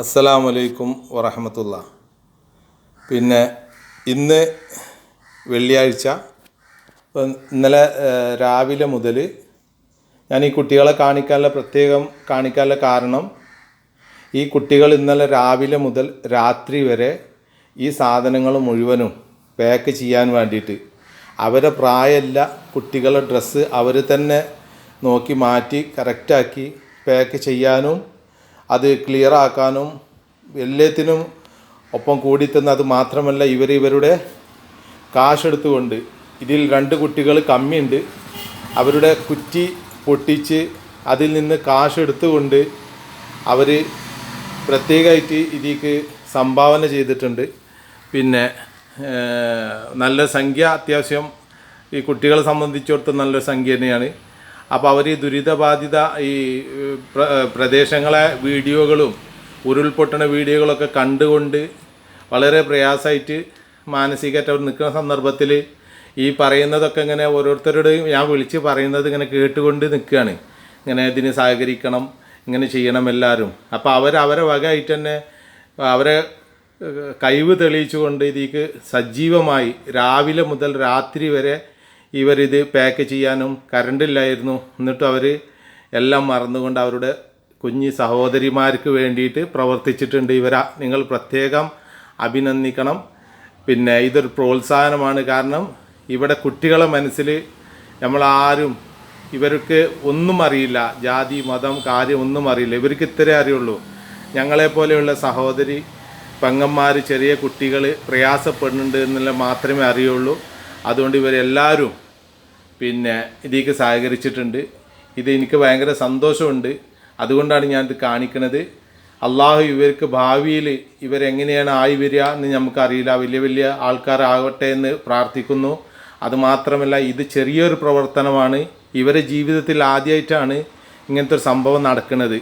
അസ്സലാമു അലൈക്കും വറഹമത്തുള്ള. പിന്നെ ഇന്ന് വെള്ളിയാഴ്ച. ഇന്നലെ രാവിലെ മുതൽ ഞാൻ ഈ കുട്ടികളെ കാണിക്കാനുള്ള പ്രത്യേകം കാണിക്കാനുള്ള കാരണം ഈ കുട്ടികൾ ഇന്നലെ രാവിലെ മുതൽ രാത്രി വരെ ഈ സാധനങ്ങൾ മുഴുവനും പാക്ക് ചെയ്യാൻ വേണ്ടിയിട്ട് അവരെ പ്രായമല്ല കുട്ടികളുടെ ഡ്രസ്സ് അവർ തന്നെ നോക്കി മാറ്റി കറക്റ്റാക്കി പാക്ക് ചെയ്യാനും അത് ക്ലിയർ ആക്കാനും എല്ലാത്തിനും ഒപ്പം കൂടി തന്ന് അത് മാത്രമല്ല ഇവർ ഇവരുടെ കാശെടുത്തുകൊണ്ട് ഇതിൽ രണ്ട് കുട്ടികൾ കമ്മിയുണ്ട്. അവരുടെ കുറ്റി പൊട്ടിച്ച് അതിൽ നിന്ന് കാശെടുത്തുകൊണ്ട് അവർ പ്രത്യേകമായിട്ട് ഇതിക്ക് സംഭാവന ചെയ്തിട്ടുണ്ട്. പിന്നെ നല്ല സംഖ്യ അത്യാവശ്യം ഈ കുട്ടികളെ സംബന്ധിച്ചിടത്തോളം നല്ലൊരു സംഖ്യ തന്നെയാണ്. അപ്പോൾ അവർ ദുരിതബാധിത ഈ പ്രദേശങ്ങളെ വീഡിയോകളും ഉരുൾപൊട്ടണ വീഡിയോകളൊക്കെ കണ്ടുകൊണ്ട് വളരെ പ്രയാസമായിട്ട് മാനസികമായിട്ട് അവർ നിൽക്കുന്ന സന്ദർഭത്തിൽ ഈ പറയുന്നതൊക്കെ ഇങ്ങനെ ഓരോരുത്തരുടെയും ഞാൻ വിളിച്ച് പറയുന്നത് ഇങ്ങനെ കേട്ടുകൊണ്ട് നിൽക്കുകയാണ്. ഇങ്ങനെ ഇതിന് സഹകരിക്കണം ഇങ്ങനെ ചെയ്യണം എല്ലാവരും. അപ്പോൾ അവർ അവരെ വകയായിട്ട് തന്നെ അവരെ കഴിവ് തെളിയിച്ചുകൊണ്ട് ഇതിക്ക് സജീവമായി രാവിലെ മുതൽ രാത്രി വരെ ഇവരിത് പാക്ക് ചെയ്യാനും കറണ്ടില്ലായിരുന്നു എന്നിട്ട് അവർ എല്ലാം മറന്നുകൊണ്ട് അവരുടെ കുഞ്ഞി സഹോദരിമാർക്ക് വേണ്ടിയിട്ട് പ്രവർത്തിച്ചിട്ടുണ്ട്. ഇവരാ നിങ്ങൾ പ്രത്യേകം അഭിനന്ദിക്കണം. പിന്നെ ഇതൊരു പ്രോത്സാഹനമാണ്. കാരണം ഇവിടെ കുട്ടികളെ മനസ്സിൽ നമ്മളാരും ഇവർക്ക് ഒന്നും അറിയില്ല. ജാതി മതം കാര്യം ഒന്നും അറിയില്ല. ഇവർക്ക് ഇത്രേ അറിയുള്ളൂ. ഞങ്ങളെപ്പോലെയുള്ള സഹോദരി പെങ്ങന്മാർ ചെറിയ കുട്ടികൾ പ്രയാസപ്പെടുന്നുണ്ട് എന്നുള്ള മാത്രമേ അറിയുള്ളൂ. അതുകൊണ്ട് ഇവരെല്ലാവരും പിന്നെ ഇതിലേക്ക് സഹകരിച്ചിട്ടുണ്ട്. ഇത് എനിക്ക് ഭയങ്കര സന്തോഷമുണ്ട്. അതുകൊണ്ടാണ് ഞാനിത് കാണിക്കുന്നത് അള്ളാഹു ഇവർക്ക് ഭാവിയിൽ ഇവരെങ്ങനെയാണ് ആയി വരിക എന്ന് നമുക്കറിയില്ല. വലിയ വലിയ ആൾക്കാരാകട്ടെ എന്ന് പ്രാർത്ഥിക്കുന്നു. അതുമാത്രമല്ല ഇത് ചെറിയൊരു പ്രവർത്തനമാണ്. ഇവരെ ജീവിതത്തിൽ ആദ്യമായിട്ടാണ് ഇങ്ങനത്തെ ഒരു സംഭവം നടക്കുന്നത്.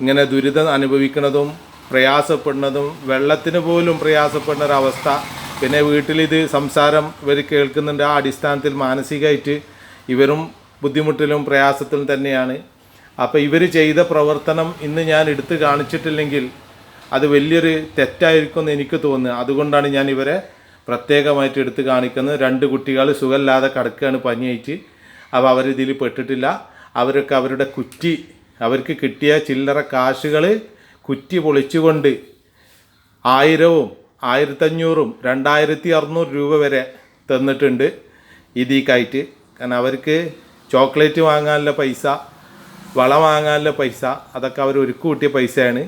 ഇങ്ങനെ ദുരിതം അനുഭവിക്കുന്നതും പ്രയാസപ്പെടുന്നതും വെള്ളത്തിന് പോലും പ്രയാസപ്പെടുന്ന ഒരവസ്ഥ പിന്നെ വീട്ടിലിത് സംസാരം ഇവർ കേൾക്കുന്നുണ്ട്. ആ അടിസ്ഥാനത്തിൽ മാനസികമായിട്ട് ഇവരും ബുദ്ധിമുട്ടിലും പ്രയാസത്തിലും തന്നെയാണ്. അപ്പോൾ ഇവർ ചെയ്ത പ്രവർത്തനം ഇന്ന് ഞാൻ എടുത്തു കാണിച്ചിട്ടില്ലെങ്കിൽ അത് വലിയൊരു തെറ്റായിരിക്കും എന്ന് എനിക്ക് തോന്നുന്നു. അതുകൊണ്ടാണ് ഞാൻ ഇവരെ പ്രത്യേകമായിട്ട് എടുത്തു കാണിക്കുന്നത്. രണ്ട് കുട്ടികൾ സുഖമില്ലാതെ കിടക്കുകയാണ് പനിയായിട്ട്. അപ്പോൾ അവരിതിൽ പെട്ടിട്ടില്ല. അവരൊക്കെ അവരുടെ കുറ്റി അവർക്ക് കിട്ടിയ ചില്ലറ കാശുകൾ കുറ്റി പൊളിച്ചുകൊണ്ട് ആയിരവും ആയിരത്തഞ്ഞൂറും രണ്ടായിരത്തി അറുന്നൂറ് രൂപ വരെ തന്നിട്ടുണ്ട്. ഇതിക്കായിട്ട് കാരണം അവർക്ക് ചോക്ലേറ്റ് വാങ്ങാനുള്ള പൈസ വള വാങ്ങാനുള്ള പൈസ അതൊക്കെ അവർ ഒരുക്കി കൂട്ടിയ പൈസയാണ്.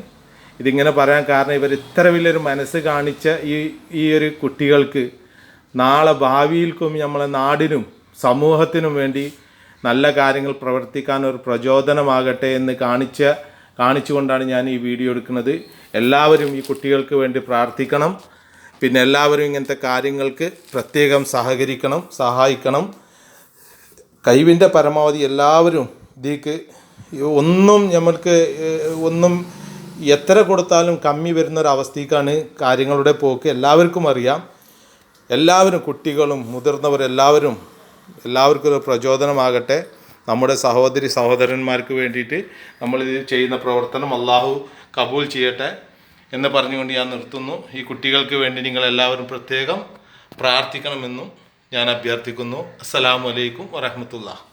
ഇതിങ്ങനെ പറയാൻ കാരണം ഇവർ ഇത്ര വലിയൊരു മനസ്സ് കാണിച്ച ഈ ഈ ഒരു കുട്ടികൾക്ക് നാളെ ഭാവിയിൽക്കും നമ്മളെ നാടിനും സമൂഹത്തിനും വേണ്ടി നല്ല കാര്യങ്ങൾ പ്രവർത്തിക്കാൻ ഒരു പ്രചോദനമാകട്ടെ എന്ന് കാണിച്ച കാണിച്ചുകൊണ്ടാണ് ഞാൻ ഈ വീഡിയോ എടുക്കുന്നത്. എല്ലാവരും ഈ കുട്ടികൾക്ക് വേണ്ടി പ്രാർത്ഥിക്കണം. പിന്നെ എല്ലാവരും ഇങ്ങനത്തെ കാര്യങ്ങൾക്ക് പ്രത്യേകം സഹകരിക്കണം സഹായിക്കണം. കഴിവിന്റെ പരമാവധി എല്ലാവരും ഇതിക്ക് ഒന്നും നമ്മൾക്ക് ഒന്നും എത്ര കൊടുത്താലും കമ്മി വരുന്ന ഒരു അവസ്ഥയ്ക്കാണ് കാര്യങ്ങളുടെ പോക്ക്. എല്ലാവർക്കും അറിയാം. എല്ലാവരും കുട്ടികളും മുതിർന്നവരെല്ലാവരും എല്ലാവർക്കും ഒരു പ്രചോദനമാകട്ടെ. നമ്മുടെ സഹോദരി സഹോദരന്മാർക്ക് വേണ്ടിയിട്ട് നമ്മൾ നമ്മളിത് ചെയ്യുന്ന പ്രവർത്തനം അള്ളാഹു കബൂൽ ചെയ്യട്ടെ എന്ന് പറഞ്ഞുകൊണ്ട് ഞാൻ നിർത്തുന്നു. ഈ കുട്ടികൾക്ക് വേണ്ടി നിങ്ങൾ എല്ലാവരും പ്രത്യേകം പ്രാർത്ഥിക്കണമെന്നും ഞാൻ അഭ്യർത്ഥിക്കുന്നു. അസ്സലാമു അലൈക്കും വറഹമത്തുള്ള